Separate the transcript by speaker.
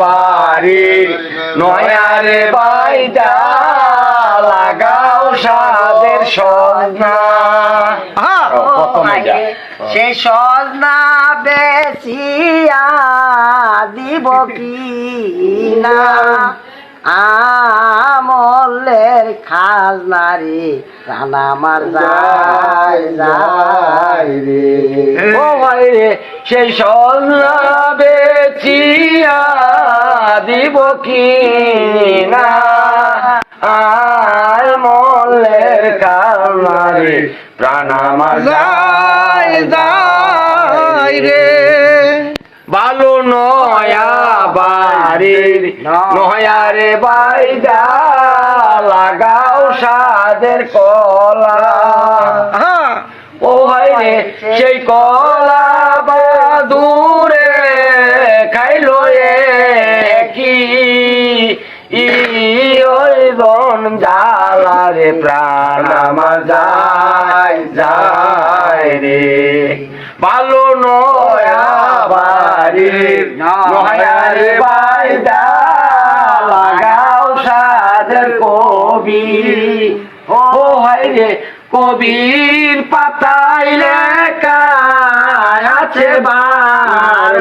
Speaker 1: বাড়ির নয়ারে বাইদা লাগাও সাদের সজনা।
Speaker 2: সে সজনা বেচিয়া দিব কি না? আমলের খাজনারি রানা আমার যায় যায় রে।
Speaker 1: ও ভাই রে সেই সজনা দিব কি না আর মল্লের কারণারে প্রাণ আমার যায় যায় রে। ভালো নয়া বাড়ির নয়ারে বাইদা লাগাও সাদের কলা। ও ভাই রে সেই কলা ওই বন জ্বালা রে, প্রাণ আমার যায় যায় রে। ভালো নয়া বাড়ির নয়ারে বাইদা লাগাও সাদের কবি। ও রে, কবির পাতায় লেখা আছে বার